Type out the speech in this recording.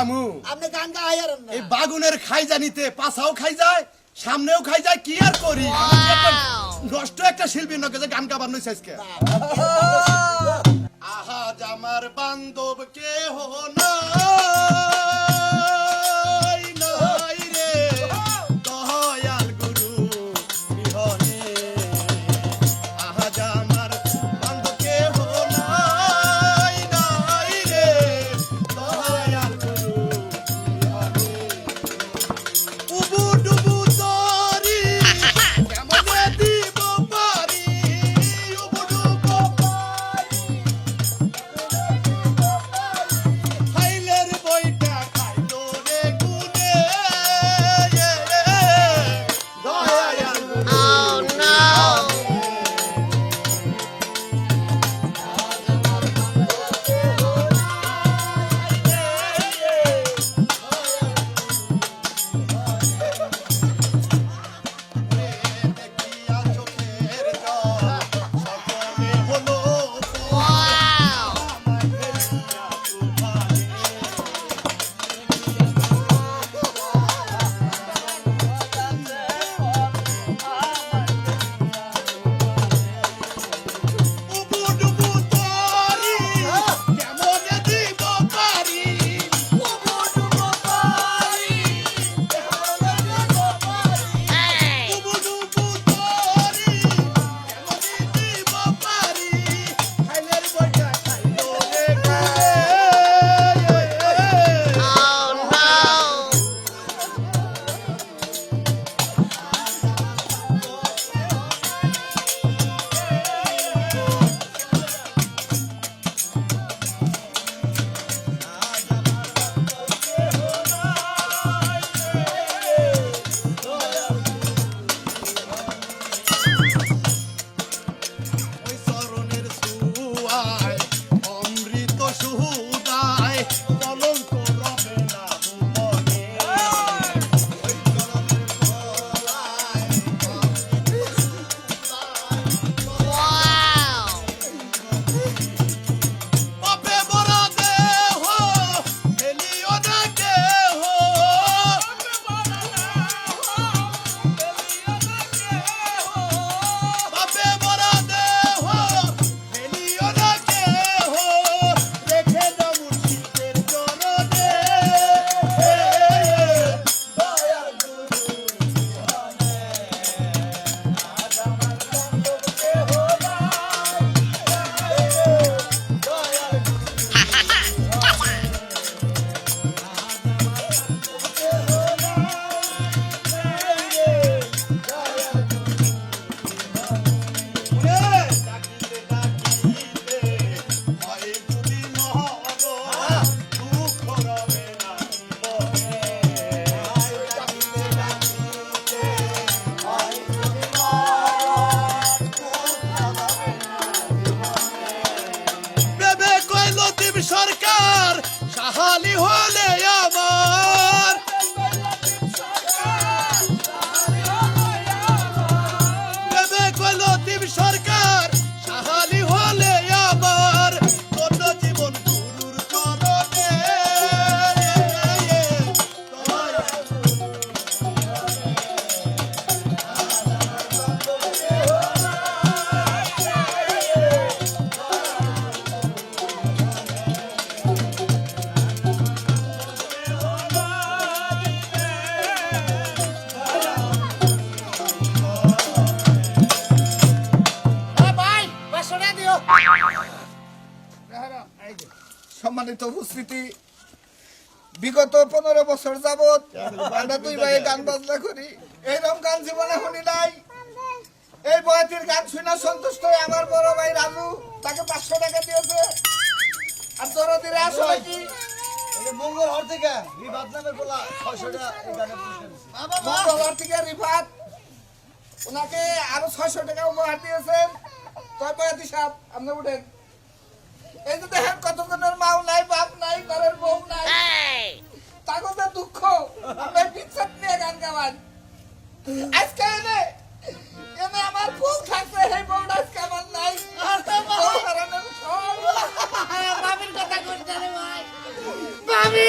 গামু আপনি গান গাই আর না। এই বাগুনের খাই জানিতে পাছাও খাই যায় সামনেও খাই যায় কি আর করি? নষ্ট একটা শিল্পী নকে যে গান গাবার নইছে আজকে। আহা জামার বান্ধব কে হো নাই সম্মানিত উপস্থিতি। বিগত পনেরো বছর যাবত আমরা দুই ভাই গান বাজনা করি। এইরকম গান জীবনে শুনি নাই। এই বয়াতির গান শুনে সন্তুষ্ট হয়ে আমার বড় ভাই রাজু তাকে পাঁচশো টাকা দিয়েছে। আর দরদির আসলে কি মঙ্গল হর থেকে নামের বলা পুরস্কার দিছে। মঙ্গলবার থেকে রিফাত ওনাকে আরও ছয়শো টাকা উপহার দিয়েছেন। তয় বয়াতি সাহেব আপনি উঠেন। এই যে দেখেন কতজনের মাও নাই বাপ নাই ঘরের বউ নাই! তাগো যে দুঃখ আমরা পিকচার নিয়ে গান গাওয়ান আজকে এনে এনে আমার বউ থাকছে সেই বউটা আজকে আমার নাই। বউ কথা করতে ভাই। মামি